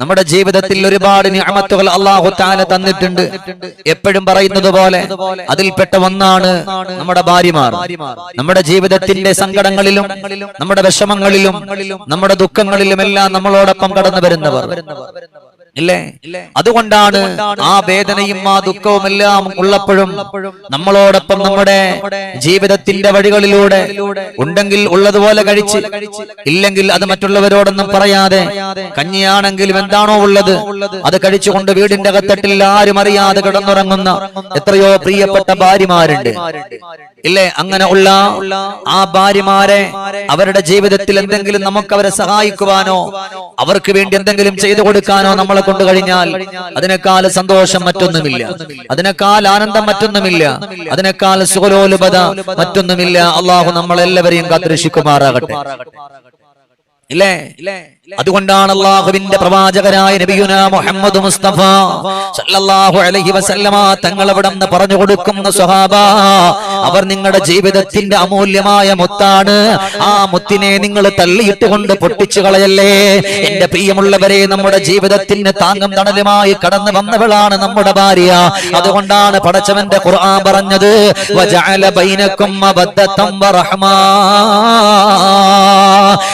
നമ്മുടെ ജീവിതത്തിൽ ഒരുപാട് നിഅമത്തുകൾ അള്ളാഹു താന തന്നിട്ടുണ്ട്. എപ്പോഴും പറയുന്നത് പോലെ അതിൽപ്പെട്ട ഒന്നാണ് നമ്മുടെ ഭാര്യമാർ. നമ്മുടെ ജീവിതത്തിന്റെ സങ്കടങ്ങളിലും നമ്മുടെ വിഷമങ്ങളിലും നമ്മുടെ ദുഃഖങ്ങളിലും എല്ലാം നമ്മളോടൊപ്പം കടന്നു വരുന്നവർ. ഇല്ലേ? അതുകൊണ്ടാണ് ആ വേദനയും ആ ദുഃഖവും എല്ലാം ഉള്ളപ്പോഴും നമ്മളോടൊപ്പം നമ്മുടെ ജീവിതത്തിന്റെ വഴികളിലൂടെ ഉണ്ടെങ്കിൽ ഉള്ളതുപോലെ കഴിച്ച്. ഇല്ലെങ്കിൽ അത് മറ്റുള്ളവരോടൊന്നും പറയാതെ കഞ്ഞിയാണെങ്കിലും എന്താണോ ഉള്ളത് അത് കഴിച്ചുകൊണ്ട് വീടിന്റെ അകത്തട്ടിൽ ആരും അറിയാതെ കിടന്നുറങ്ങുന്ന എത്രയോ പ്രിയപ്പെട്ട ഭാര്യമാരുണ്ട്. ഇല്ലേ? അങ്ങനെ ഉള്ള ആ ഭാര്യമാരെ അവരുടെ ജീവിതത്തിൽ എന്തെങ്കിലും നമുക്ക് അവരെ സഹായിക്കുവാനോ അവർക്ക് വേണ്ടി എന്തെങ്കിലും ചെയ്തു കൊടുക്കാനോ നമ്മളെ കൊണ്ട് കഴിഞ്ഞാൽ അതിനേക്കാൾ സന്തോഷം മറ്റൊന്നുമില്ല. അതിനേക്കാൾ ആനന്ദം മറ്റൊന്നുമില്ല. അതിനേക്കാൾ സുഖലോലുപത മറ്റൊന്നുമില്ല. അള്ളാഹു നമ്മളെല്ലാവരെയും കാത്തിരക്ഷിക്കുമാറാകട്ടെ. ഇല്ലേ? അതുകൊണ്ടാണ് അള്ളാഹുവിന്റെ പ്രവാചകരായ നബിയുന മുഹമ്മദ് മുസ്തഫ സല്ലല്ലാഹു അലൈഹി വസല്ലമ തങ്ങൾ അവിടെ നിന്ന് പറഞ്ഞു കൊടുക്കുന്ന സ്വഹാബ അവർ നിങ്ങളുടെ ജീവിതത്തിന്റെ അമൂല്യമായ മുത്താണ്. ആ മുത്തിനെ നിങ്ങൾ തള്ളിയിട്ട് കൊണ്ട് പൊട്ടിച്ചു കളയല്ലേ? എന്റെ പ്രിയമുള്ളവരെ നമ്മുടെ ജീവിതത്തിന് താങ്ങും തണലുമായി കടന്നു വന്നവളാണ് നമ്മുടെ ഭാര്യ. അതുകൊണ്ടാണ് പടച്ചവന്റെ ഖുർആൻ പറഞ്ഞത്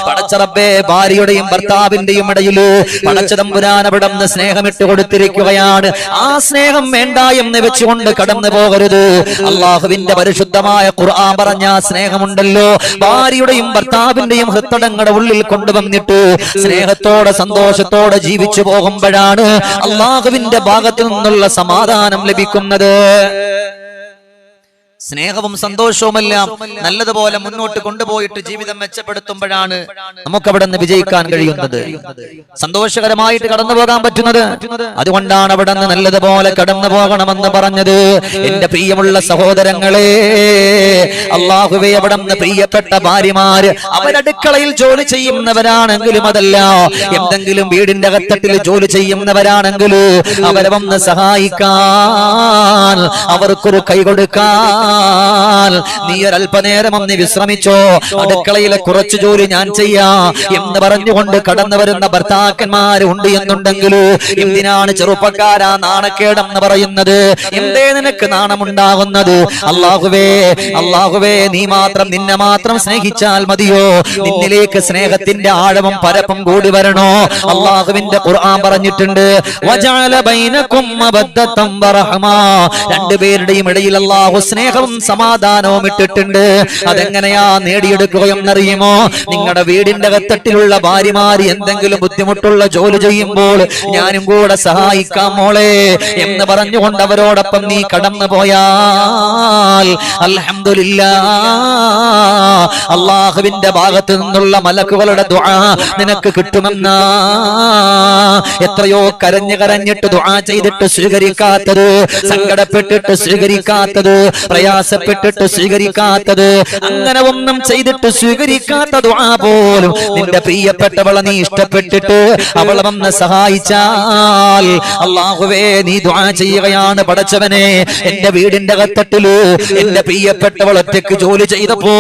പടച്ചറബേ ഭാര്യയുടെയും ഭർത്താവിന്റെയും ഇടയിൽ പടച്ചതമ്പുരാൻ അവിടെ സ്നേഹമിട്ട് കൊടുത്തിരിക്കുകയാണ്. ആ സ്നേഹം വേണ്ട എന്ന് വെച്ചുകൊണ്ട് കടന്നു പോകരുത്. അള്ളാഹുവിന്റെ പരിശുദ്ധമായ ഖുർആൻ പറഞ്ഞ സ്നേഹമുണ്ടല്ലോ. ഭാര്യയുടെയും ഭർത്താവിന്റെയും ഹൃത്തടങ്ങളുടെ ഉള്ളിൽ കൊണ്ടുവന്നിട്ട് സ്നേഹത്തോടെ സന്തോഷത്തോടെ ജീവിച്ചു പോകുമ്പോഴാണ് അള്ളാഹുവിന്റെ ഭാഗത്തു നിന്നുള്ള സമാധാനം ലഭിക്കുന്നത്. സ്നേഹവും സന്തോഷവുമെല്ലാം നല്ലതുപോലെ മുന്നോട്ട് കൊണ്ടുപോയിട്ട് ജീവിതം മെച്ചപ്പെടുത്തുമ്പോഴാണ് നമുക്കവിടെ നിന്ന് വിജയിക്കാൻ കഴിയുന്നത്. സന്തോഷകരമായിട്ട് കടന്നു പോകാൻ പറ്റുന്നത്. അതുകൊണ്ടാണ് അവിടെ നിന്ന് നല്ലതുപോലെ കടന്നു പോകണമെന്ന് പറഞ്ഞത്. എന്റെ പ്രിയമുള്ള സഹോദരങ്ങളെ അള്ളാഹുവെ അവിടെ നിന്ന് പ്രിയപ്പെട്ട ഭാര്യമാര് അവരടുക്കളയിൽ ജോലി ചെയ്യുന്നവരാണെങ്കിലും അതല്ല എന്തെങ്കിലും വീടിന്റെ അകത്തട്ടിൽ ജോലി ചെയ്യുന്നവരാണെങ്കിലും അവരെ വന്ന് സഹായിക്കാൻ അവർക്കൊരു കൈ കൊടുക്കാൻ നീ ഒരല്പനേരം ഒന്ന് വിശ്രമിച്ചോ. അടുക്കളയിലെ കുറച്ചു ജോലി ഞാൻ ചെയ്യാ എന്ന് പറഞ്ഞുകൊണ്ട് കടന്നു വരുന്ന ഭർത്താക്കന്മാര് ഉണ്ട് എന്നുണ്ടെങ്കിൽ എന്തിനാണ് ചെറുപ്പക്കാരാ നാണക്കേടെന്ന് പറയുന്നത്? എന്തേ നിനക്ക് നാണമുണ്ടാകുന്നത്? അള്ളാഹുവേ അള്ളാഹുവേ നീ മാത്രം നിന്നെ മാത്രം സ്നേഹിച്ചാൽ മതിയോ? നിന്നിലേക്ക് സ്നേഹത്തിന്റെ ആഴവും പരപ്പും കൂടി വരണോ? അള്ളാഹുവിന്റെ ഖുർആൻ പറഞ്ഞിട്ടുണ്ട് രണ്ടുപേരുടെയും ഇടയിൽ അള്ളാഹു സ്നേഹവും സമാധാനവും ഇട്ടിട്ടുണ്ട് അതെങ്ങനെയാ നേടിയെടുക്കുകയെന്നറിയുമോ നിങ്ങളുടെ വീടിന്റെ അകത്തട്ടിലുള്ള ഭാര്യമാര് എന്തെങ്കിലും ബുദ്ധിമുട്ടുള്ള ജോലി ചെയ്യുമ്പോൾ ഞാനും കൂടെ സഹായിക്കാം മോളെ എന്ന് പറഞ്ഞുകൊണ്ട് അവരോടൊപ്പം നീ കടന്നു പോയാൽ അള്ളാഹുവിന്റെ ഭാഗത്ത് നിന്നുള്ള മലക്കുകളുടെ ദുആ നിനക്ക് കിട്ടുമെന്ന. എത്രയോ കരഞ്ഞു കരഞ്ഞിട്ട് ദുആ ചെയ്തിട്ട് സ്വീകരിക്കാത്തത് സങ്കടപ്പെട്ടിട്ട് സ്വീകരിക്കാത്തത് പ്രയാസപ്പെട്ടിട്ട് സ്വീകരിക്കാത്തത് അങ്ങനെ ഒന്നും ചെയ്തിട്ട് സ്വീകരിക്കാത്ത ദുആ പോലും നിന്റെ പ്രിയപ്പെട്ടവളെ നീ ഇഷ്ടപ്പെട്ടിട്ട് അവളെ വന്ന് സഹായിച്ചാൽ അള്ളാഹുവേ നീ ദുആ ചെയ്യുകയാണ് പടച്ചവനെ. എന്റെ വീടിന്റെ അകത്തട്ടിൽ എന്റെ പ്രിയപ്പെട്ടവൾ ഒറ്റയ്ക്ക് ജോലി ചെയ്തപ്പോ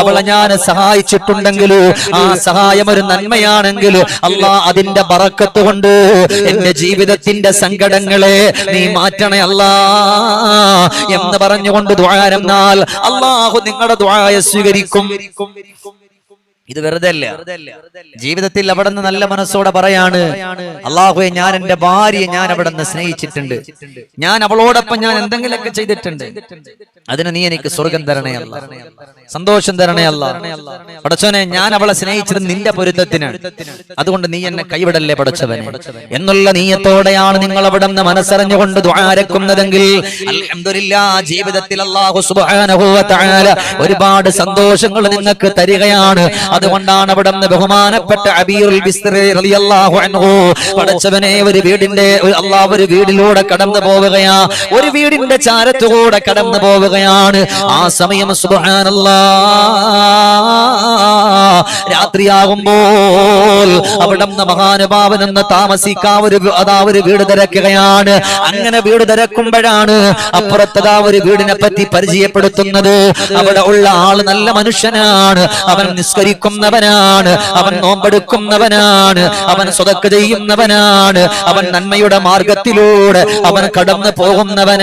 അവളെ ഞാൻ സഹായിച്ചിട്ടുണ്ടെങ്കിൽ ആ സഹായം ഒരു നന്മയാണെങ്കിൽ അള്ളാ അതിന്റെ ബറക്കത്ത് കൊണ്ട് എന്റെ ജീവിതത്തിന്റെ സങ്കടങ്ങളെ നീ മാറ്റണേ അല്ലാ എന്ന് പറഞ്ഞുകൊണ്ട് ദ്വാരന്നാൽ അള്ളാഹു നിങ്ങളുടെ ദ്വായ സ്വീകരിക്കും. ഇത് വെറുതെ അല്ല. ജീവിതത്തിൽ അവിടെ നിന്ന് നല്ല മനസ്സോടെ പറയാണ് അള്ളാഹുയെ ഞാൻ എന്റെ ഭാര്യയെ ഞാൻ അവിടെ നിന്ന് സ്നേഹിച്ചിട്ടുണ്ട്. ഞാൻ അവളോടൊപ്പം ഞാൻ എന്തെങ്കിലുമൊക്കെ ചെയ്തിട്ടുണ്ട്. അതിന് നീ എനിക്ക് സ്വർഗം തരണേ അല്ല. സന്തോഷം തരണേ അല്ല. പടച്ചവനെ ഞാൻ അവളെ സ്നേഹിച്ചത് നിന്റെ പൊരുത്തത്തിനാണ് അതുകൊണ്ട് നീ എന്നെ കൈവിടല്ലേ പടച്ചവനെ? എന്നുള്ള നീയത്തോടെയാണ് നിങ്ങൾ അവിടെ നിന്ന് മനസ്സറിഞ്ഞുകൊണ്ട് ദ്വാരക്കുന്നതെങ്കിൽ അൽഹംദുലില്ലാ ജീവിതത്തിൽ അള്ളാഹു ഒരുപാട് സന്തോഷങ്ങൾ നിങ്ങൾക്ക് തരികയാണ്. അതുകൊണ്ടാണ് അവിടെ നിന്ന് ബഹുമാനപ്പെട്ട അബീറുൽ പടച്ചവനെ ഒരു വീടിന്റെ അള്ളാഹ് ഒരു വീടിലൂടെ കടന്നു പോവുകയാ. ഒരു വീടിന്റെ ചാരത്തുകൂടെ കടന്നു പോവുകയാണ്. ആ സമയം സുബ്ഹാനല്ലാ. രാത്രിയാകുമ്പോൾ അവിടെ നിന്ന് മഹാനുഭാവൻ എന്ന് താമസിക്കാൻ ഒരു അതാ ഒരു വീട് തിരക്കുകയാണ്. അങ്ങനെ വീട് തിരക്കുമ്പോഴാണ് അപ്പുറത്തതാ ഒരു വീടിനെ പറ്റി പരിചയപ്പെടുത്തുന്നത്. അവിടെ ഉള്ള ആൾ നല്ല മനുഷ്യനാണ്. അവൻ നിസ്കരിക്കും നിസ്കരിക്കുന്നവനാണ് അവൻ നോമ്പെടുക്കുന്നവനാണ്. അവൻ സ്വതക്ക് ചെയ്യുന്നവനാണ്. അവൻ നന്മയുടെ മാർഗത്തിലൂടെ അവൻ കടന്നു പോകുന്നവനാണ്.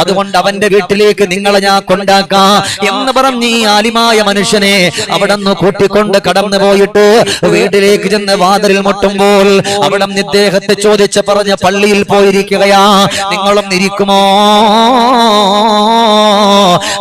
അതുകൊണ്ട് അവന്റെ വീട്ടിലേക്ക് നിങ്ങളെ ഞാൻ കൊണ്ടാക്കാം എന്ന് പറഞ്ഞ് ഈ ആലിമായ മനുഷ്യനെ അവിടെ നിന്ന് കൂട്ടിക്കൊണ്ട് കടന്നു പോയിട്ട് വീട്ടിലേക്ക് ചെന്ന് വാതിലിൽ മുട്ടുമ്പോൾ അവിടെ ഇദ്ദേഹത്തെ ചോദിച്ച് പറഞ്ഞ പള്ളിയിൽ പോയിരിക്കുകയാ. നിങ്ങളും ഇരിക്കുമോ?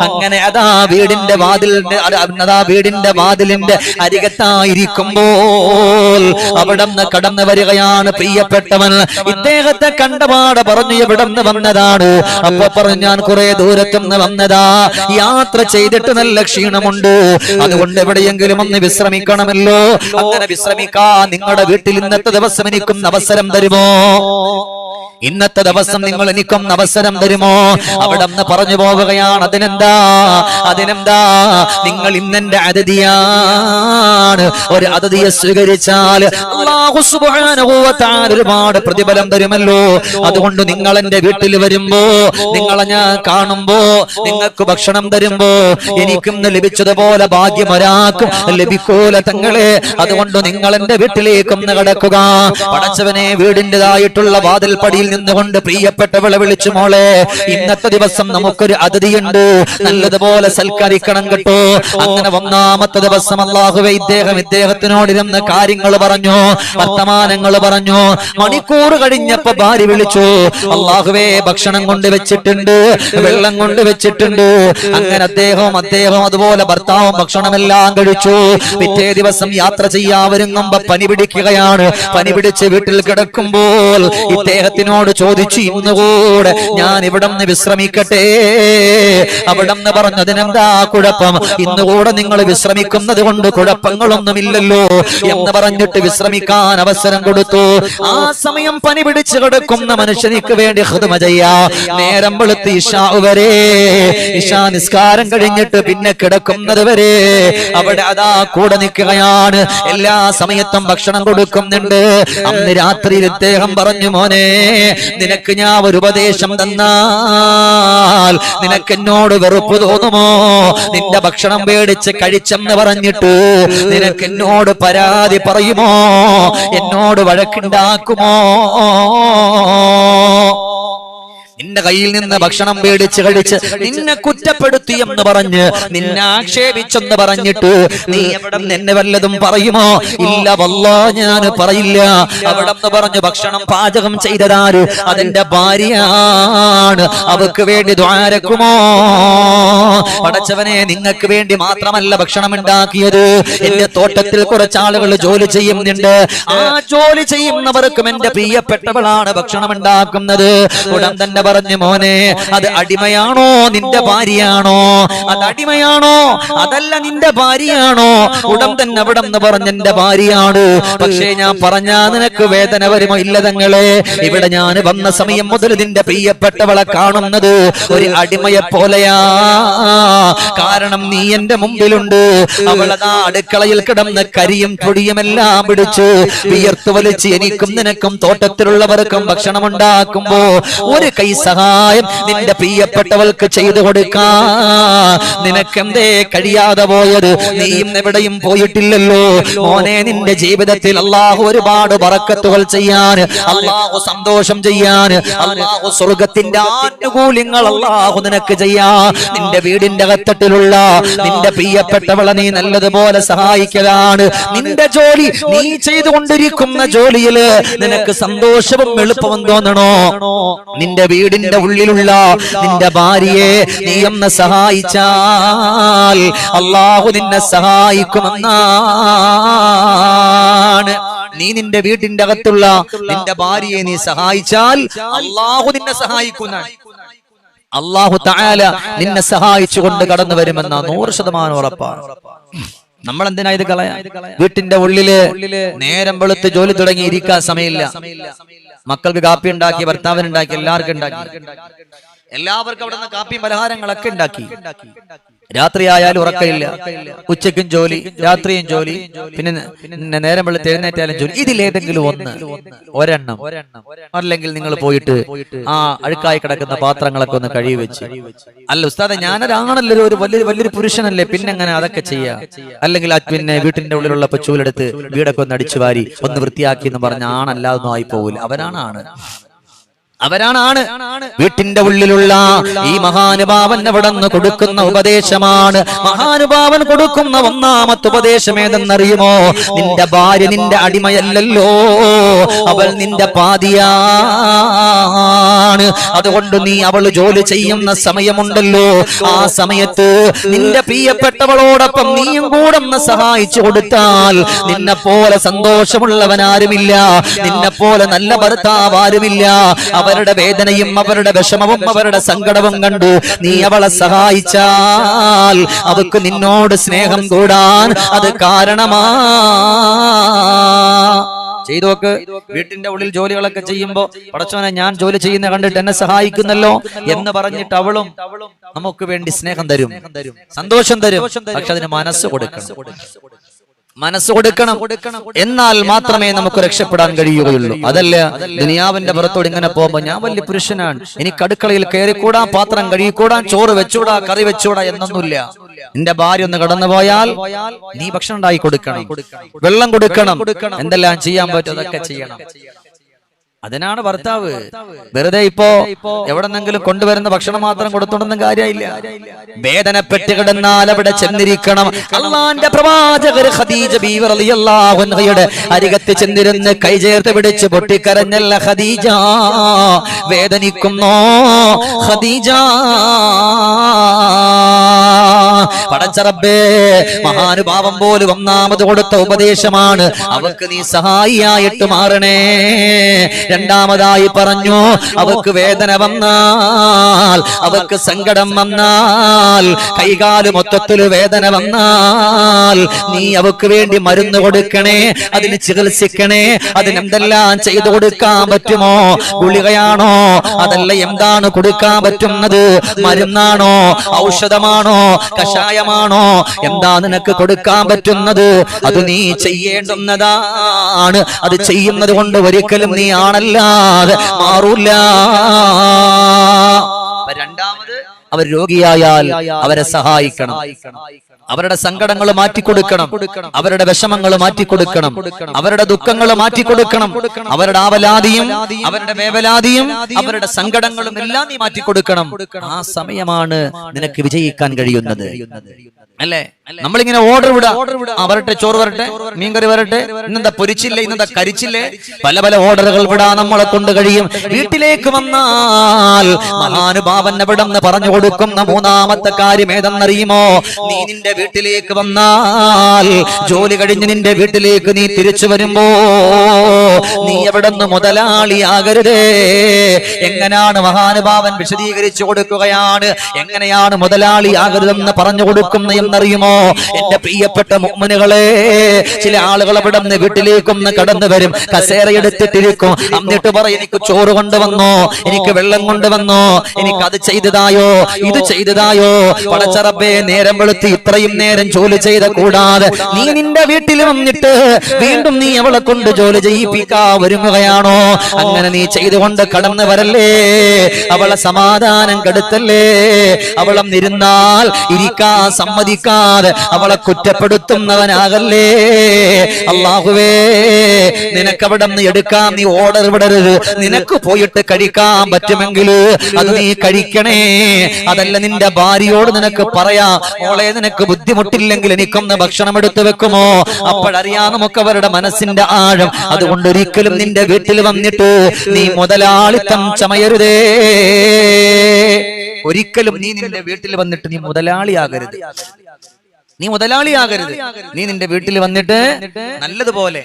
അങ്ങനെ അതാ വീടിന്റെ വാതിലിന്റെ അതാ വീടിന്റെ വാതിലിന്റെ അരികത്തായിരിക്കുമ്പോൾ അവിടെ നിന്ന് കടന്നു വരികയാണ് പ്രിയപ്പെട്ടവൻ. ഇദ്ദേഹത്തെ കണ്ടപാട് പറഞ്ഞു ഇവിടെ നിന്ന് വന്നതാണ്. അപ്പൊ പറഞ്ഞു ഞാൻ കുറെ ദൂരത്തുനിന്ന് വന്നതാ. യാത്ര ചെയ്തിട്ട് നല്ല ക്ഷീണമുണ്ട്. അതുകൊണ്ട് എവിടെയെങ്കിലും ഒന്ന് വിശ്രമിക്കണമല്ലോ. അങ്ങനെ വിശ്രമിക്കാ. നിങ്ങളുടെ വീട്ടിൽ ഇന്നത്തെ ദിവസം എനിക്കും അവസരം തരുമോ? ഇന്നത്തെ ദിവസം നിങ്ങൾ എനിക്കും അവസരം തരുമോ? അവിടെ നിന്ന് പറഞ്ഞു പോവുകയാണ്. അതിനെന്താ അതിനെന്താ? നിങ്ങൾ ഇന്നെന്റെ അതിഥിയാണ്. ഒരു അതിഥിയെ സ്വീകരിച്ചാൽ ഒരുപാട് പ്രതിഫലം തരുമല്ലോ. അതുകൊണ്ട് നിങ്ങൾ എന്റെ വീട്ടിൽ വരുമ്പോ നിങ്ങളെ ഞാൻ കാണുമ്പോ നിങ്ങൾക്ക് ഭക്ഷണം തരുമ്പോ എനിക്കും ലഭിച്ചതുപോലെ ഭാഗ്യം ഒരാൾക്കും ലഭിക്കൂല തങ്ങളെ. അതുകൊണ്ട് നിങ്ങൾ എന്റെ വീട്ടിലേക്കൊന്ന് കടക്കുക. പടച്ചവനെ വീടിന്റെതായിട്ടുള്ള വാതിൽപ്പടിയിൽ നിന്നുകൊണ്ട് പ്രിയപ്പെട്ടവളെ വിളിച്ചു മോളെ. ഇന്നത്തെ ദിവസം നമുക്കൊരു അതിഥിയുണ്ട്. നല്ലതുപോലെ സൽക്കരിക്കണം കേട്ടോ. അങ്ങനെ ഒന്നാമത്തെ ദിവസം അള്ളാഹുവെ ഇദ്ദേഹം ഇദ്ദേഹത്തിനോടിരുന്ന് കാര്യങ്ങൾ പറഞ്ഞു വർത്തമാനങ്ങൾ പറഞ്ഞു. മണിക്കൂർ കഴിഞ്ഞപ്പോ ഭാര്യ വിളിച്ചു അള്ളാഹുവേ ഭക്ഷണം കൊണ്ട് വെച്ചിട്ടുണ്ട് വെള്ളം കൊണ്ട് വെച്ചിട്ടുണ്ട്. അങ്ങനെ അദ്ദേഹവും അദ്ദേഹം അതുപോലെ ഭർത്താവും ഭക്ഷണമെല്ലാം കഴിച്ചു. പിറ്റേ ദിവസം യാത്ര ചെയ്യാവരുങ്ങുമ്പോ പനി പിടിക്കുകയാണ്. പനി പിടിച്ച് വീട്ടിൽ കിടക്കുമ്പോൾ ഇദ്ദേഹത്തിനോട് ചോദിച്ചു ഇന്നുകൂടെ ഞാൻ ഇവിടെ നിന്ന് വിശ്രമിക്കട്ടെ? അവിടെ നിന്ന് പറഞ്ഞതിനെന്താ കുഴപ്പം? ഇന്നുകൂടെ നിങ്ങൾ വിശ്രമിക്കുന്നത് കൊണ്ട് കുഴപ്പങ്ങളൊന്നുമില്ലല്ലോ എന്ന് പറഞ്ഞിട്ട് വിശ്രമിക്കാൻ അവസരം കൊടുത്തു. ആ സമയം പനി പിടിച്ചു കിടക്കുന്ന മനുഷ്യനിക്ക് വേണ്ടി ഹൃദമ ചെയ്യാ. നേരം വെളുത്ത് ഇഷാ വരെ. ഇഷാ നിസ്കാരം കഴിഞ്ഞിട്ട് പിന്നെ കിടക്കുന്നത് വരെ. അവിടെ അതാ കൂടെ നിൽക്കുകയാണ്. എല്ലാ സമയത്തും ഭക്ഷണം കൊടുക്കുന്നുണ്ട്. അന്ന് രാത്രിയിൽ ഇദ്ദേഹം പറഞ്ഞു മോനെ നിനക്ക് ഞാൻ ഒരു ഉപദേശം തന്നാൽ നിനക്ക് എന്നോട് വെറുപ്പ് തോന്നുമോ നിന്റെ ഭക്ഷണം പേടിച്ച് കഴിച്ചെന്ന് പറഞ്ഞിട്ട്. നിനക്ക് എന്നോട് പരാതി പറയുമോ? എന്നോട് വഴക്കുണ്ടാക്കുമോ? നിന്റെ കയ്യിൽ നിന്ന് ഭക്ഷണം പേടിച്ച് കഴിച്ച് നിന്നെ കുറ്റപ്പെടുത്തി എന്ന് പറഞ്ഞ് നിന്നെ ആക്ഷേപിച്ചെന്ന് പറഞ്ഞിട്ട് നീ എവിടെ നിന്നെ എന്നെ വല്ലതും പറയുമോ? ഇല്ല വല്ല ഞാൻ പറയില്ല. അവിടെ നിന്ന് പറഞ്ഞു ഭക്ഷണം പാചകം ചെയ്തതാര് അതെന്റെ ഭാര്യയാണ്. അവക്ക് വേണ്ടി ദ്വാരക്കുമോ പടച്ചവനെ നിങ്ങൾക്ക് വേണ്ടി മാത്രമല്ല ഭക്ഷണം ഉണ്ടാക്കിയത്. എന്റെ തോട്ടത്തിൽ കുറച്ച് ആളുകൾ ജോലി ചെയ്യുന്നുണ്ട്. ആ ജോലി ചെയ്യുന്നവർക്കും എന്റെ പ്രിയപ്പെട്ടവളാണ് ഭക്ഷണം ഉണ്ടാക്കുന്നത്. ഉടൻ തന്നെ പറഞ്ഞു മോനെ അത് അടിമയാണോ നിന്റെ ഭാര്യയാണോ? അത് അടിമയാണോ? അതല്ല നിന്റെ ഭാര്യയാണോ? ഉടൻ തന്നെ അവിടെ നിന്ന് പറഞ്ഞ എന്റെ ഭാര്യയാണ്. പക്ഷേ ഞാൻ പറഞ്ഞാ നിനക്ക് വേദന വരുമോ ഇല്ല തങ്ങളെ? ഇവിടെ ഞാൻ വന്ന സമയം മുതൽ നിന്റെ പ്രിയപ്പെട്ടവളെ കാണുന്നത് ഒരു അടിമയെ പോലെയാ. കാരണം നീ എന്റെ മുമ്പിലുണ്ട്. അവളതാ അടുക്കളയിൽ കിടന്ന് കരിയും പൊടിയുമെല്ലാം പിടിച്ച് വിയർത്ത് വലിച്ച് എനിക്കും നിനക്കും തോട്ടത്തിലുള്ളവർക്കും ഭക്ഷണം ഉണ്ടാക്കുമ്പോ ഒരു കൈ സഹായം നിന്റെ പ്രിയപ്പെട്ടവൾക്ക് ചെയ്തു കൊടുക്കാ. നിനക്കെന്തേ കഴിയാതെ പോയത്? നീയും എവിടെയും പോയിട്ടില്ലല്ലോ. മോനെ നിന്റെ ജീവിതത്തിൽ അള്ളാഹു ഒരുപാട് വറക്കത്തുകൾ ചെയ്യാൻ അള്ളാഹു സന്തോഷം ചെയ്യാൻ അള്ളാഹു സ്വർഗത്തിന്റെ ആനുകൂല്യങ്ങൾ അള്ളാഹു നിനക്ക് ചെയ്യാ. നിന്റെ വീടിന്റെ അകത്തട്ടിലുള്ള നിന്റെ പ്രിയപ്പെട്ടവളെ നീ നല്ലതുപോലെ സഹായിക്കലാണ്. നിന്റെ ജോലി നീ ചെയ്തുകൊണ്ടിരിക്കുന്ന ജോലിയിൽ നിനക്ക് സന്തോഷവും എളുപ്പവും തോന്നണോ? നിന്റെ വീടിന്റെ ഉള്ളിലുള്ള നിന്റെ ഭാര്യയെ നീ ഒന്ന് സഹായിച്ചാൽ അള്ളാഹു നിന്നെ സഹായിക്കുമെന്നാണ്. നീ നിന്റെ വീട്ടിന്റെ അകത്തുള്ള നിന്റെ ഭാര്യയെ നീ സഹായിച്ചാൽ അള്ളാഹു നിന്നെ സഹായിക്കുന്ന അള്ളാഹു താല നിന്നെ സഹായിച്ചുകൊണ്ട് കടന്നു വരുമെന്ന നൂറ് ശതമാനം ഉറപ്പാണ്. നമ്മൾ എന്തിനാ ഇത് കളയാ? വീട്ടിന്റെ ഉള്ളിൽ നേരം വെളുത്ത് ജോലി തുടങ്ങി ഇരിക്കാൻ സമയമില്ല. മക്കൾക്ക് കാപ്പി ഉണ്ടാക്കി ഭർത്താവിന് ഉണ്ടാക്കി എല്ലാവർക്കും ഉണ്ടാക്കി. എല്ലാവർക്കും അവിടെ നിന്ന് കാപ്പി പലഹാരങ്ങളൊക്കെ ഉണ്ടാക്കി. രാത്രിയായാലും ഉറക്കമില്ല. ഉച്ചയ്ക്കും ജോലി രാത്രിയും ജോലി. പിന്നെ നേരം വെള്ളി എഴുന്നേറ്റാലും ജോലി. ഇതിലേതെങ്കിലും ഒന്ന് ഒരെണ്ണം. അല്ലെങ്കിൽ നിങ്ങൾ പോയിട്ട് ആ അഴുക്കായി കിടക്കുന്ന പാത്രങ്ങളൊക്കെ ഒന്ന് കഴുകി വെച്ച്. അല്ല ഉസ്താദെ ഞാനൊരാണല്ലോ ഒരു വലിയ വലിയൊരു പുരുഷനല്ലേ? പിന്നെ അങ്ങനെ അതൊക്കെ ചെയ്യാ? അല്ലെങ്കിൽ പിന്നെ വീട്ടിന്റെ ഉള്ളിലുള്ള ചൂലെടുത്ത് വീടൊക്കെ ഒന്ന് അടിച്ചു വാരി ഒന്ന് വൃത്തിയാക്കി എന്ന് പറഞ്ഞ ആണല്ലാതൊന്നും ആയി പോകില്ല അവരാണ്. ആണ് അവരാണ് വീട്ടിന്റെ ഉള്ളിലുള്ള ഈ മഹാനുഭാവൻ അവിടെ നിന്ന് കൊടുക്കുന്ന ഉപദേശമാണ്. മഹാനുഭാവൻ കൊടുക്കുന്ന ഒന്നാമത്തെ ഉപദേശം ഏതെന്നറിയുമോ? നിന്റെ ഭാര്യ നിന്റെ അടിമയല്ലല്ലോ. അവൾ നിന്റെ പാതിയാണ്. അതുകൊണ്ട് നീ അവൾ ജോലി ചെയ്യുന്ന സമയമുണ്ടല്ലോ. ആ സമയത്ത് നിന്റെ പ്രിയപ്പെട്ടവളോടൊപ്പം നീയും കൂടെ ഒന്ന് സഹായിച്ചു കൊടുത്താൽ നിന്നെ പോലെ സന്തോഷമുള്ളവനാരുമില്ല. നിന്നെ പോലെ നല്ല ഭർത്താവ് ആരുമില്ല അവരുടെ വേദനയും അവരുടെ വിഷമവും അവരുടെ സങ്കടവും കണ്ടു. നീ അവളെ സഹായിച്ചാൽ അവക്ക് നിന്നോട് സ്നേഹം കൂടാൻ അത് കാരണമാ. ചെയ്തു നോക്ക്. വീട്ടിന്റെ ഉള്ളിൽ ജോലികളൊക്കെ ചെയ്യുമ്പോ പടച്ചോനെ ഞാൻ ജോലി ചെയ്യുന്ന കണ്ടിട്ട് എന്നെ സഹായിക്കുന്നല്ലോ എന്ന് പറഞ്ഞിട്ട് അവളും നമുക്ക് വേണ്ടി സ്നേഹം തരും സന്തോഷം തരും. പക്ഷെ അതിന് മനസ്സ് കൊടുക്കണം. മനസ്സ് കൊടുക്കണം. എന്നാൽ മാത്രമേ നമുക്ക് രക്ഷപ്പെടാൻ കഴിയുകയുള്ളൂ. അതല്ല ദുനിയാവിന്റെ പുറത്തോട് ഇങ്ങനെ പോകുമ്പോ ഞാൻ വലിയ പുരുഷനാണ്. എനിക്ക് അടുക്കളയിൽ കയറിക്കൂടാ പാത്രം കഴുകിക്കൂടാ ചോറ് വെച്ചൂടാ കറി വെച്ചൂടാ എന്നൊന്നുമില്ല. നിന്റെ ഭാര്യ ഒന്ന് കടന്നു പോയാൽ നീ ഭക്ഷണം ഉണ്ടായി കൊടുക്കണം. വെള്ളം കൊടുക്കണം. എന്തെല്ലാം ചെയ്യാൻ പറ്റും അതൊക്കെ ചെയ്യണം. അതിനാണ് ഭർത്താവ്. വെറുതെ ഇപ്പോ എവിടെന്നെങ്കിലും കൊണ്ടുവരുന്ന ഭക്ഷണം മാത്രം കൊടുത്തോണ്ടൊന്നും കാര്യമില്ല. വേദനപ്പെട്ട് കിടന്നാൽ അവിടെ ചെന്നിരിക്കണം. അള്ളാന്റെ പ്രവാചകർ ഖദീജ ബീവർ അരികത്ത് ചെന്നിരുന്ന് കൈ ചേർത്ത് പിടിച്ച് പൊട്ടിക്കരഞ്ഞല്ല ഖദീജ. വേദനിക്കുന്നോ. ഖദീജ. പടച്ചറബേ മഹാനുഭാവം പോലും ഒന്നാമത് കൊടുത്ത ഉപദേശമാണ്. അവക്ക് നീ സഹായിയായിട്ട് മാറണേ. രണ്ടാമതായി പറഞ്ഞു അവക്ക് വേദന വന്നാൽ അവക്ക് സങ്കടം വന്നാൽ കൈകാൽ മൊത്തത്തിൽ വേദന വന്നാൽ നീ അവക്ക് വേണ്ടി മരുന്ന് കൊടുക്കണേ അതിന് ചികിത്സിക്കണേ അതിനെന്തെല്ലാം ചെയ്തു കൊടുക്കാൻ പറ്റുമോ? ഗുളികയാണോ? അതല്ല എന്താണ് കൊടുക്കാൻ പറ്റുന്നത്? മരുന്നാണോ? ഔഷധമാണോ? കഷായമാണോ? എന്താ നിനക്ക് കൊടുക്കാൻ പറ്റുന്നത്? അത് നീ ചെയ്യേണ്ടുന്നതാണ്. അത് ചെയ്യുന്നത് കൊണ്ട് ഒരിക്കലും നീ ആണല്ലാതെ മാറൂല. അപ്പൊ രണ്ടാമത് അവർ രോഗിയായാൽ അവരെ സഹായിക്കണം. അവരുടെ സങ്കടങ്ങൾ മാറ്റിക്കൊടുക്കണം. അവരുടെ വിഷമങ്ങൾ മാറ്റിക്കൊടുക്കണം. അവരുടെ ദുഃഖങ്ങൾ മാറ്റിക്കൊടുക്കണം. അവരുടെ ആവലാതിയും അവരുടെ വേവലാതിയും അവരുടെ സങ്കടങ്ങളും എല്ലാം നീ മാറ്റിക്കൊടുക്കണം. ആ സമയമാണ് നിനക്ക് വിജയിക്കാൻ കഴിയുന്നത്. അല്ലേ? നമ്മളിങ്ങനെ ഓർഡർ വിടാ. വരട്ടെ ചോറ് വരട്ടെ മീൻകറി വരട്ടെ. ഇന്നെന്താ പൊരിച്ചില്ലേ ഇന്നെന്താ കരിച്ചില്ലേ? പല പല ഓർഡറുകൾ വിടാ. നമ്മളെ കൊണ്ട് കഴിയും. വീട്ടിലേക്ക് വന്നാൽ മഹാനുഭാവൻ എവിടെന്ന് പറഞ്ഞു കൊടുക്കുന്ന മൂന്നാമത്തെ കാര്യം ഏതെന്നറിയുമോ? നീ നിന്റെ വീട്ടിലേക്ക് വന്നാൽ ജോലി കഴിഞ്ഞ് നിന്റെ വീട്ടിലേക്ക് നീ തിരിച്ചു വരുമ്പോ നീ എവിടെന്ന് മുതലാളിയാകരുതേ എങ്ങനെയാണ് മഹാനുഭാവൻ വിശദീകരിച്ചു കൊടുക്കുകയാണ്? എങ്ങനെയാണ് മുതലാളിയാകരുതെന്ന് പറഞ്ഞു കൊടുക്കുന്ന എന്നറിയുമോ? എന്റെ പ്രിയപ്പെട്ട മുമ്മനുകളെ ചില ആളുകൾ അവിടെ നിന്ന് വീട്ടിലേക്കൊന്ന് കടന്നു വരും. കസേര എടുത്തിട്ടിരിക്കും. എന്നിട്ട് പറയും എനിക്ക് ചോറ് കൊണ്ടുവന്നോ എനിക്ക് വെള്ളം കൊണ്ടുവന്നോ എനിക്ക് അത് ചെയ്തതായോ ഇത് ചെയ്തതായോ? പടച്ചറബേ നേരം വെളുത്തി ഇത്രയും നേരം ജോലി ചെയ്ത കൂടാതെ നീ നിന്റെ വീട്ടിൽ വന്നിട്ട് വീണ്ടും നീ അവളെ കൊണ്ട് ജോലി ചെയ്യിപ്പിക്കാ ഒരുങ്ങുകയാണോ? അങ്ങനെ നീ ചെയ്തുകൊണ്ട് കടന്നു വരല്ലേ? അവളെ സമാധാനം കെടുത്തല്ലേ? അവളം ഇരുന്നാൽ ഇരിക്കാൻ സമ്മതിക്കാതെ അവളെ കുറ്റപ്പെടുത്തുന്നവനാകല്ലേ? അള്ളാഹുവേ നിനക്കവിടെ നിന്ന് എടുക്കാം നീ ഓർഡർ വിടരുത് നിനക്ക് പോയിട്ട് കഴിക്കാൻ പറ്റുമെങ്കിൽ അത് നീ കഴിക്കണേ. അതല്ല നിന്റെ ഭാര്യയോട് നിനക്ക് പറയാ മോളെ നിനക്ക് ബുദ്ധിമുട്ടില്ലെങ്കിൽ എനിക്കൊന്ന് ഭക്ഷണം എടുത്തു വെക്കുമോ? അപ്പോഴറിയാം നമുക്ക് അവരുടെ മനസ്സിന്റെ ആഴം. അതുകൊണ്ട് ഒരിക്കലും നിന്റെ വീട്ടിൽ വന്നിട്ട് നീ മുതലാളിത്തം ചമയരുതേ. ഒരിക്കലും നീ നിന്റെ വീട്ടിൽ വന്നിട്ട് നീ മുതലാളിയാകരുത് നീ മുതലാളിയാകരുത്. നീ നിന്റെ വീട്ടിൽ വന്നിട്ട് നല്ലതുപോലെ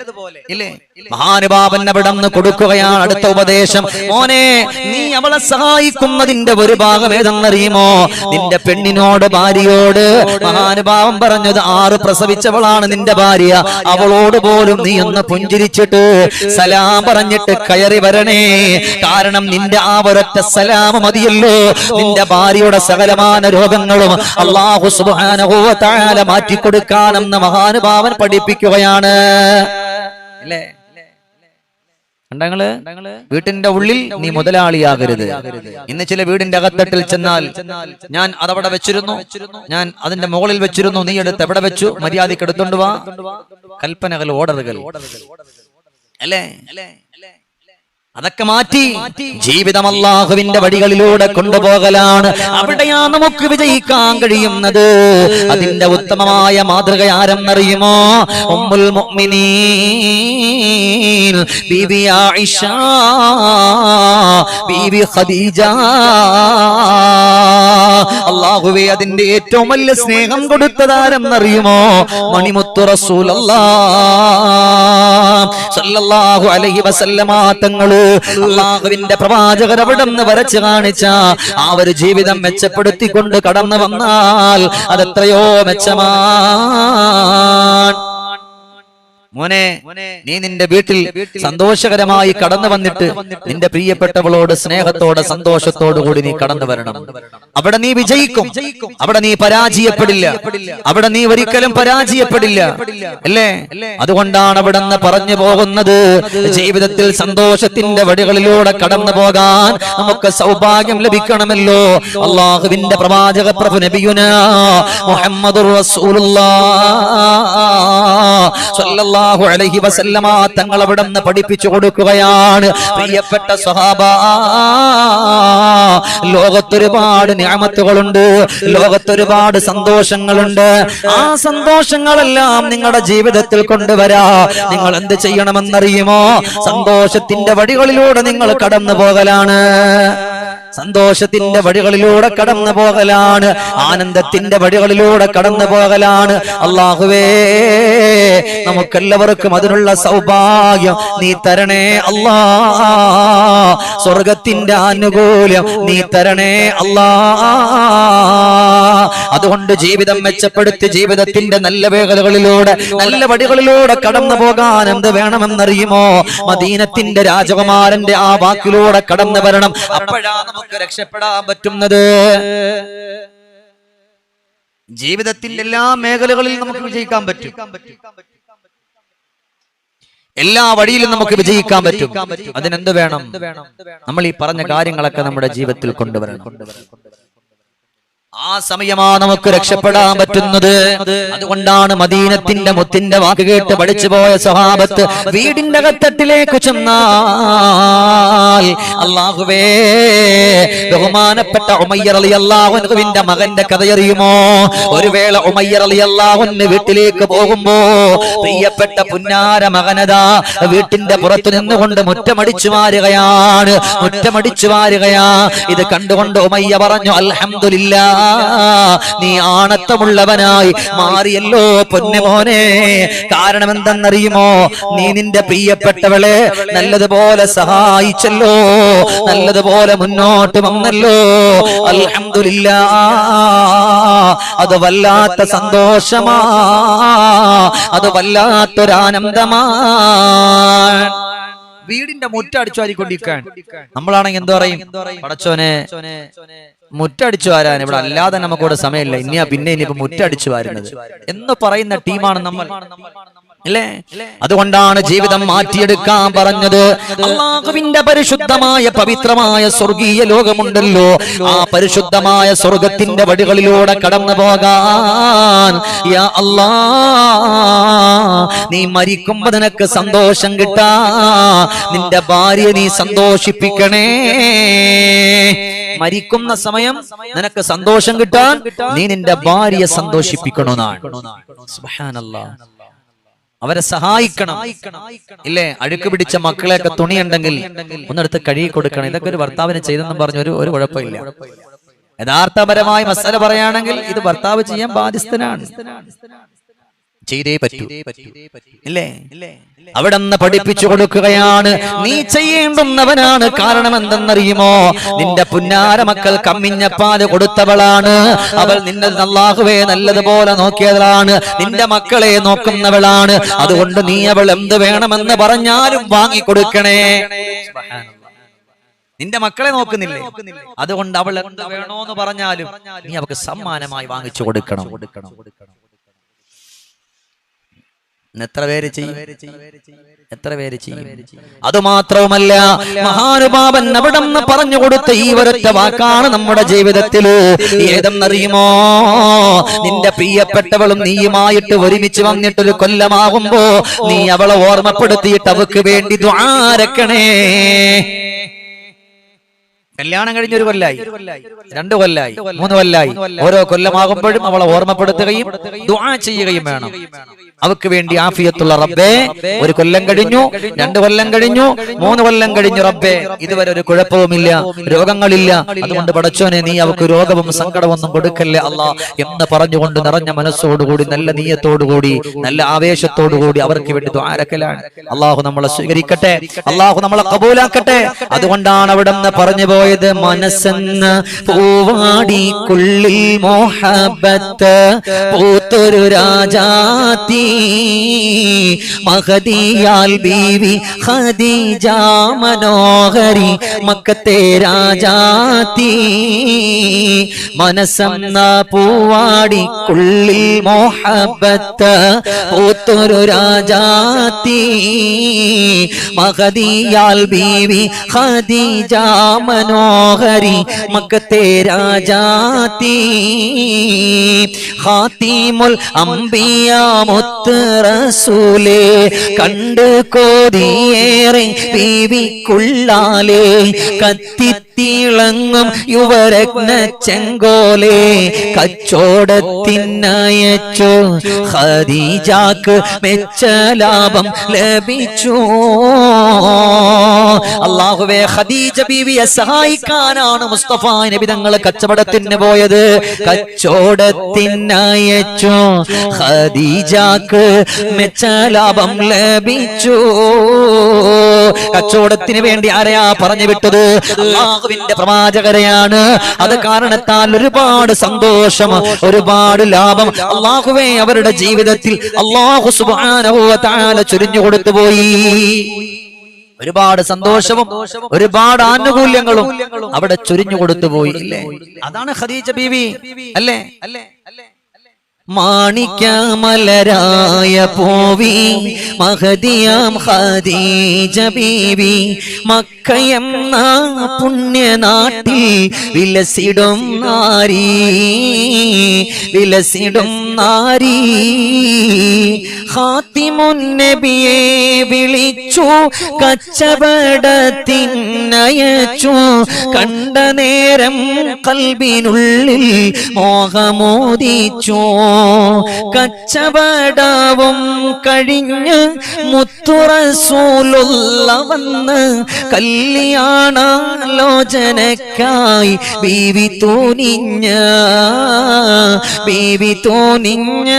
ഇല്ലേ? മഹാനുഭാവൻ അവിടെ കൊടുക്കുകയാണ് അടുത്ത ഉപദേശം. മോനെ നീ അവളെ സഹായിക്കുന്നതിന്റെ ഒരു ഭാഗം ഏതെന്നറിയുമോ നിന്റെ പെണ്ണിനോട് ഭാര്യയോട് മഹാനുഭാവം പറഞ്ഞത് ആറ് പ്രസവിച്ചവളാണ് നിന്റെ ഭാര്യ. അവളോട് പോലും നീ ഒന്ന് പുഞ്ചിരിച്ചിട്ട് സലാം പറഞ്ഞിട്ട് കയറി വരണേ. കാരണം നിന്റെ ആ ഒരൊറ്റ സലാം മതിയല്ലോ. നിന്റെ ഭാര്യയുടെ സകലമാന രോഗങ്ങളും അള്ളാഹു സുബ്ഹാനഹു തആല മാറ്റിക്കൊടുക്കാനെന്ന് മഹാനുഭാവൻ പഠിപ്പിക്കുകയാണ്. അല്ലേ? വീട്ടിന്റെ ഉള്ളിൽ നീ മുതലാളിയാകരുത്. ഇന്ന് ചില വീടിന്റെ അകത്തട്ടിൽ ചെന്നാൽ ഞാൻ അതവിടെ വെച്ചിരുന്നു. ഞാൻ അതിന്റെ മുകളിൽ വെച്ചിരുന്നു. നീ എടുത്ത് എവിടെ വെച്ചു? മര്യാദയ്ക്ക് എടുത്തോണ്ട് വാ. കൽപ്പനകൾ ഓർഡറുകൾ. അല്ലേ അല്ലേ? അതൊക്കെ മാറ്റി ജീവിതം അള്ളാഹുവിന്റെ വഴികളിലൂടെ കൊണ്ടുപോകലാണ്. അവിടെയാ നമുക്ക് വിജയിക്കാൻ കഴിയുന്നത്. അതിന്റെ ഉത്തമമായ മാതൃക ആരെന്നറിയുമോ ഉമ്മുൽ മുഅ്മിനീൻ. ബീബി ആയിഷ ബീബി ഖദീജ. അള്ളാഹുവെ അതിന്റെ ഏറ്റവും വലിയ സ്നേഹം കൊടുത്തതാരെന്നറിയുമോ? മണിമുത്തു അള്ളാഹുവിന്റെ പ്രവാചകർ അവിടെ നിന്ന് വരച്ചു കാണിച്ച ആ ഒരു ജീവിതം മെച്ചപ്പെടുത്തിക്കൊണ്ട് കടന്നു വന്നാൽ അതെത്രയോ മെച്ചമാണ് മോനെ നീ നിന്റെ വീട്ടിൽ സന്തോഷകരമായി കടന്നു വന്നിട്ട് നിന്റെ പ്രിയപ്പെട്ടവളോട് സ്നേഹത്തോടെ സന്തോഷത്തോടു കൂടി നീ കടന്നു വരണം. അവിടെ നീ വിജയിക്കും. അവിടെ നീ പരാജയപ്പെടില്ല. അവിടെ നീ ഒരിക്കലും പരാജയപ്പെടില്ല. അല്ലേ? അതുകൊണ്ടാണ് അവിടെ നിന്ന് പറഞ്ഞു പോകുന്നത്. ജീവിതത്തിൽ സന്തോഷത്തിന്റെ വഴികളിലൂടെ കടന്നു പോകാൻ നമുക്ക് സൗഭാഗ്യം ലഭിക്കണമല്ലോ. അള്ളാഹുവിന്റെ പ്രവാചക പ്രഭു നബിയുന മുഹമ്മദുർ റസൂലുള്ളാഹ് സല്ലല്ലാഹു അലൈഹി വസല്ലമ തങ്ങൾ അവിടെ നിന്ന് പഠിപ്പിച്ചു കൊടുക്കുകയാണ്. പ്രിയപ്പെട്ട സ്വഹാബ ലോകത്തൊരുപാട് ഞാമത്തുകളുണ്ട് ലോകത്തൊരുപാട് സന്തോഷങ്ങളുണ്ട്. ആ സന്തോഷങ്ങളെല്ലാം നിങ്ങളുടെ ജീവിതത്തിൽ കൊണ്ടുവരാ. നിങ്ങൾ എന്ത് ചെയ്യണമെന്നറിയുമോ? സന്തോഷത്തിന്റെ വഴികളിലൂടെ നിങ്ങൾ കടന്നു പോകലാണ് സന്തോഷത്തിന്റെ വഴികളിലൂടെ കടന്നു പോകലാണ്. ആനന്ദത്തിന്റെ വഴികളിലൂടെ കടന്നു പോകലാണ്. അള്ളാഹുവേ നമുക്കെല്ലാവർക്കും അതിനുള്ള സൗഭാഗ്യം നീ തരണേ അല്ലാ. സ്വർഗത്തിന്റെ ആനുകൂല്യം നീ തരണേ അല്ലാ. അതുകൊണ്ട് ജീവിതം മെച്ചപ്പെടുത്തി ജീവിതത്തിന്റെ നല്ല മേഖലകളിലൂടെ നല്ല വടികളിലൂടെ കടന്നു പോകാൻ എന്ത് വേണമെന്നറിയുമോ? മദീനത്തിന്റെ രാജകുമാരന്റെ ആ വാക്കിലൂടെ കടന്നു വരണം. അപ്പോഴാ നമുക്ക് രക്ഷപ്പെടാൻ പറ്റുന്നത്. ജീവിതത്തിന്റെ എല്ലാ മേഖലകളിലും നമുക്ക് വിജയിക്കാൻ പറ്റും. എല്ലാ വഴിയിലും നമുക്ക് വിജയിക്കാൻ പറ്റും. അതിനെന്ത് വേണം? നമ്മൾ ഈ പറഞ്ഞ കാര്യങ്ങളൊക്കെ നമ്മുടെ ജീവിതത്തിൽ കൊണ്ടുവരണം. ആ സമയമാ നമുക്ക് രക്ഷപ്പെടാൻ പറ്റുന്നത്. അതുകൊണ്ടാണ് മദീനത്തിന്റെ മുത്തിന്റെ വാക്ക് കേട്ട് പഠിച്ചു പോയ സ്വഭാവത്ത് വീടിന്റെ കത്തട്ടിലേക്ക് ചെന്നാൽ അള്ളാഹുവേ ബഹുമാനപ്പെട്ട ഉമയ്യർ അലി അള്ളാഹുവിന്റെ മകന്റെ കഥയറിയുമോ ഒരു വേള ഉമയ്യർ അലി അള്ളാഹുന് വീട്ടിലേക്ക് പോകുമ്പോ പ്രിയപ്പെട്ട പുന്നാര മകനതാ വീട്ടിന്റെ പുറത്തു നിന്നുകൊണ്ട് മുറ്റമടിച്ചു മാറുകയാണ് മുറ്റമടിച്ചു മാറുകയാ ഇത് കണ്ടുകൊണ്ട് ഉമയ്യ പറഞ്ഞു അൽഹംദുലില്ലാ നീ ആണത്തമുള്ളവനായി മാറിയല്ലോ പൊന്നുമോനെ. കാരണം എന്തെന്നറിയുമോ നീ നിന്റെ പ്രിയപ്പെട്ടവളെ നല്ലതുപോലെ സഹായിച്ചല്ലോ നല്ലതുപോലെ മുന്നോട്ട് വന്നല്ലോ. അൽഹംദുലില്ലാ. അത് വല്ലാത്ത സന്തോഷമാ. അത് വല്ലാത്തൊരാനന്ദമാണ് വീടിന്റെ മുറ്റ അടിച്ചു വാരിക്കൊണ്ടിരിക്കാൻ നമ്മളാണെങ്കിൽ എന്തോ പറയും? പടച്ചോനെ മുറ്റടിച്ചു വാരാൻ ഇവിടെ അല്ലാതെ നമുക്കൂടെ സമയമില്ല. ഇനിയാ പിന്നെ ഇനിയിപ്പോ മുറ്റടിച്ചു വാരുന്നത്. എന്ന് പറയുന്ന ടീമാണ് നമ്മൾ. അല്ലേ? അതുകൊണ്ടാണ് ജീവിതം മാറ്റിയെടുക്കാൻ പറഞ്ഞത്. അള്ളാഹുവിന്റെ പരിശുദ്ധമായ പവിത്രമായ സ്വർഗീയ ലോകമുണ്ടല്ലോ. ആ പരിശുദ്ധമായ സ്വർഗത്തിന്റെ വഴികളിലൂടെ കടന്നു പോകാൻ. യാ അല്ലാ നീ മരിക്കുമ്പോ നിനക്ക് സന്തോഷം കിട്ടാ. നിന്റെ ഭാര്യ നീ സന്തോഷിപ്പിക്കണേ. മരിക്കുന്ന സമയം നിനക്ക് സന്തോഷം കിട്ടാൻ. നീ നിന്റെ ഭാര്യ സന്തോഷിപ്പിക്കണമെന്നാണ് സുബ്ഹാനല്ലാഹ് അവരെ സഹായിക്കണം. ഇല്ലേ അഴുക്ക് പിടിച്ച മക്കളെയൊക്കെ തുണിയുണ്ടെങ്കിൽ ഒന്നെടുത്ത് കഴുകി കൊടുക്കണം. ഇതൊക്കെ ഒരു ഭർത്താവിന് ചെയ്തെന്നും പറഞ്ഞ ഒരു ഒരു കുഴപ്പമില്ല. യഥാർത്ഥപരമായി മസാല പറയുകയാണെങ്കിൽ ഇത് ഭർത്താവ് ചെയ്യാൻ ബാധ്യസ്ഥനാണ്. ചെയ്തേ പറ്റൂ. ഇല്ലേ? അവിടെ നിന്ന് പഠിപ്പിച്ചു കൊടുക്കുകയാണ്. നീ ചെയ്യേണ്ടുന്നവനാണ്. കാരണം എന്തെന്നറിയുമോ നിന്റെ പുന്നാര മക്കൾ കമ്മിഞ്ഞപ്പാൽ കൊടുത്തവളാണ്. അവൾ നിന്നെ നല്ലാഹുവേ നല്ലതുപോലെ നോക്കിയവളാണ്. നിന്റെ മക്കളെ നോക്കുന്നവളാണ്. അതുകൊണ്ട് നീ അവൾ എന്ത് വേണമെന്ന് പറഞ്ഞാലും വാങ്ങിക്കൊടുക്കണേ. നിന്റെ മക്കളെ നോക്കുന്നില്ലേ? അതുകൊണ്ട് അവൾ എന്ത് വേണോന്ന് പറഞ്ഞാലും നീ അവൾക്ക് സമ്മാനമായി വാങ്ങിച്ചു കൊടുക്കണം. കൊടുക്കണം. ഇന്ന് എത്ര പേര് ചെയ്യും? എത്ര പേര് ചെയ്യും? അതുമാത്രവുമല്ല മഹാനുഭാവൻ അവിടെ പറഞ്ഞു കൊടുത്ത ഈ ഒരൊറ്റ വാക്കാണ് നമ്മുടെ ജീവിതത്തിൽ ഏതെന്നറിയുമോ? നിന്റെ പ്രിയപ്പെട്ടവളും നീയുമായിട്ട് ഒരുമിച്ച് വന്നിട്ടൊരു കൊല്ലമാകുമ്പോ നീ അവളെ ഓർമ്മപ്പെടുത്തിയിട്ട് അവക്ക് വേണ്ടി ദ്വാരക്കണേ കല്യാണം കഴിഞ്ഞ ഒരു കൊല്ലായി. രണ്ടു കൊല്ലായി. മൂന്ന് കൊല്ലായി. ഓരോ കൊല്ലമാകുമ്പോഴും അവളെ ഓർമ്മപ്പെടുത്തുകയും ദ്വാ ചെയ്യുകയും വേണം. അവക്ക് വേണ്ടി ആഫിയത്തുള്ള റബ്ബേ ഒരു കൊല്ലം കഴിഞ്ഞു രണ്ടു കൊല്ലം കഴിഞ്ഞു മൂന്ന് കൊല്ലം കഴിഞ്ഞു റബ്ബേ. ഇതുവരെ ഒരു കുഴപ്പവുമില്ല രോഗങ്ങളില്ല. അതുകൊണ്ട് പടച്ചോനെ നീ അവക്ക് രോഗവും സങ്കടമൊന്നും കൊടുക്കല്ലേ അല്ല എന്ന് പറഞ്ഞുകൊണ്ട് നിറഞ്ഞ മനസ്സോടുകൂടി നല്ല നീയത്തോടുകൂടി നല്ല ആവേശത്തോടുകൂടി അവർക്ക് വേണ്ടി ദ്വാരക്കലാണ്. അള്ളാഹു നമ്മളെ സ്വീകരിക്കട്ടെ. അള്ളാഹു നമ്മളെ കബൂലാക്കട്ടെ. അതുകൊണ്ടാണ് അവിടെ നിന്ന് പറഞ്ഞു പോയത് മനസ്സെന്ന. പൂവാടിക്കുള്ളിൽ മോഹബത്ത് പൂത്തൊരു രാജാത്തി മഹദിയാൽ ബീവി ഖദീജ മനോഹരി മക്കത്തെ രാജാത്തി മനസ്സെന്ന പൂവാടിക്കുള്ളിൽ മോഹബത്ത് പൂത്തൊരു രാജാത്തി മഹദിയാൽ ബീവി ഖദീജ മനോഹരി മക്കത്തെ രാജാത്തി ഹാത്തിമുൽ അംബിയ റസൂലേ കണ്ട് കോതിയേറെ ബീവിക്കുള്ളാലേ കത്തിത്തിളങ്ങും യുവരത്ന ചെങ്കോലേ കച്ചോടത്തിനയച്ചു. ഹദീജാക്ക് മെച്ച ലാഭം ലഭിച്ചു. അള്ളാഹുവേ ഖദീജ ബീവിയെ സഹായിക്കാനാണ് മുസ്തഫ നബി തങ്ങൾ കച്ചവടത്തിന് പോയത്. കച്ചോടത്തിനയച്ചു. ഖദീജാക്ക് മെച്ച ലാഭം ലഭിച്ചു. കച്ചവടത്തിന് വേണ്ടി ആരെയാ പറഞ്ഞു വിട്ടത്? അള്ളാഹുവിന്റെ പ്രവാചകരെയാണ്. അത് കാരണത്താൽ ഒരുപാട് സന്തോഷം ഒരുപാട് ലാഭം അള്ളാഹുവേ അവരുടെ ജീവിതത്തിൽ അള്ളാഹു സുബാനഹു താല ചൊരിഞ്ഞു കൊടുത്തു പോയി ഒരുപാട് സന്തോഷവും ഒരുപാട് ആനുകൂല്യങ്ങളും അവിടെ ചൊരിഞ്ഞു കൊടുത്തു പോയി അല്ലേ അതാണ് ഖദീജ ബീവി അല്ലേ അല്ലേ അല്ലേ? മാണിക്യമലരായ പോവി മഹദിയാം ഹദീജ ബീവി മക്കയെന്ന പുണ്യനാട്ടിൽ വിലസിടും നാരി വിലസിടും നാരി. ഹാത്തിമുൻ നബിയെ വിളിച്ചു കച്ചവടത്തിനയച്ചു കണ്ട നേരം കൽബിനുള്ളിൽ മോഹമോദിച്ചു. കച്ചവടവും കഴിഞ്ഞ് മുത്തുറസൂലുള്ള വന്ന് കല്യാണാലോചനക്കായി ബീവി തോനിഞ്ഞ ബീവി തോനിഞ്ഞ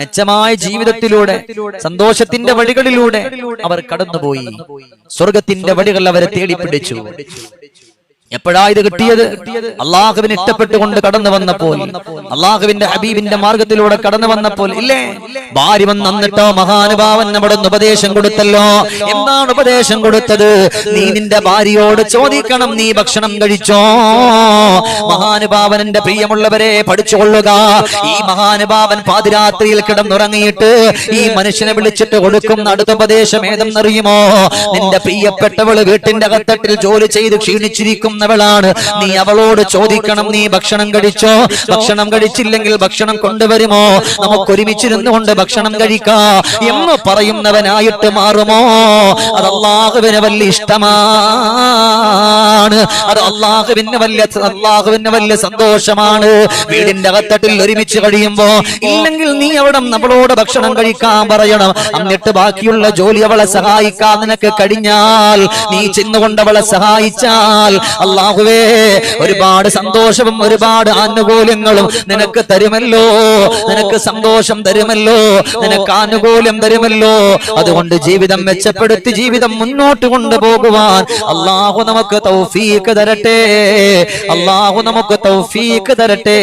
മെച്ചമായ ജീവിതത്തിലൂടെ സന്തോഷത്തിന്റെ വഴികളിലൂടെ അവർ കടന്നുപോയി. സ്വർഗത്തിന്റെ വഴികൾ അവരെ തേടിപ്പിടിച്ചു. എപ്പോഴാ ഇത് കിട്ടിയത്? അള്ളാഹുവിന് ഇഷ്ടപ്പെട്ടുകൊണ്ട് കടന്നു വന്നപ്പോൾ അള്ളാഹുവിന്റെ ഹബീബിന്റെ മാർഗത്തിലൂടെ കടന്നു വന്നപ്പോൾ ഇല്ലേ? ഭാര്യ വന്നിട്ടോ മഹാനുഭാവൻ നമ്മുടെ ഉപദേശം കൊടുത്തല്ലോ. എന്താണ് ഉപദേശം കൊടുത്തത്? നീ നിന്റെ ഭാര്യയോട് ചോദിക്കണം നീ ഭക്ഷണം കഴിച്ചോ? മഹാനുഭാവനന്റെ പ്രിയമുള്ളവരെ പഠിച്ചുകൊള്ളുക. ഈ മഹാനുഭാവൻ പാതിരാത്രിയിൽ കിടന്നുറങ്ങിയിട്ട് ഈ മനുഷ്യനെ വിളിച്ചിട്ട് കൊടുക്കുന്ന അടുത്ത ഉപദേശം ഏതെന്നറിയുമോ? നിന്റെ പ്രിയപ്പെട്ടവൾ വീട്ടിന്റെ അകത്തട്ടിൽ ജോലി ചെയ്ത് ക്ഷീണിച്ചിരിക്കുന്നവളാണ് നീ അവളോട് ചോദിക്കണം നീ ഭക്ഷണം കഴിച്ചോ? ഭക്ഷണം കഴിച്ചില്ലെങ്കിൽ ഭക്ഷണം കൊണ്ടുവരുമോ? നമുക്ക് ഒരുമിച്ചിരുന്നു കൊണ്ട് ഭക്ഷണം കഴിക്കാ. എന്ന് പറയുന്നവനായിട്ട് മാറുമോ? അത് അള്ളാഹുവിന് വലിയ ഇഷ്ടമാണ്. അത് അള്ളാഹുവിന് വലിയ അള്ളാഹുവിന് വലിയ സന്തോഷമാണ്. വീടിന്റെ അകത്തട്ടിൽ ഒരുമിച്ച് കഴിയുമ്പോ ഇല്ലെങ്കിൽ നീ അവിടെ നമ്മളോട് ഭക്ഷണം കഴിക്കാൻ പറയണം. എന്നിട്ട് ബാക്കിയുള്ള ജോലി അവളെ സഹായിക്കാൻ നിനക്ക് കഴിഞ്ഞാൽ നീ ചെന്നുകൊണ്ട് അവളെ സഹായിച്ചാൽ അള്ളാഹുവേ ഒരുപാട് സന്തോഷവും ഒരുപാട് ആനുകൂല്യങ്ങളും നിനക്ക് തരുമല്ലോ. നിനക്ക് സന്തോഷം തരുമല്ലോ. നിനക്ക് ആനുകൂല്യം തരുമല്ലോ. അതുകൊണ്ട് ജീവിതം മെച്ചപ്പെടുത്തി ജീവിതം മുന്നോട്ട് കൊണ്ടുപോകുവാൻ അള്ളാഹു നമുക്ക് തൗഫീക്ക് തരട്ടെ. അള്ളാഹു നമുക്ക് തൗഫീക്ക് തരട്ടെ.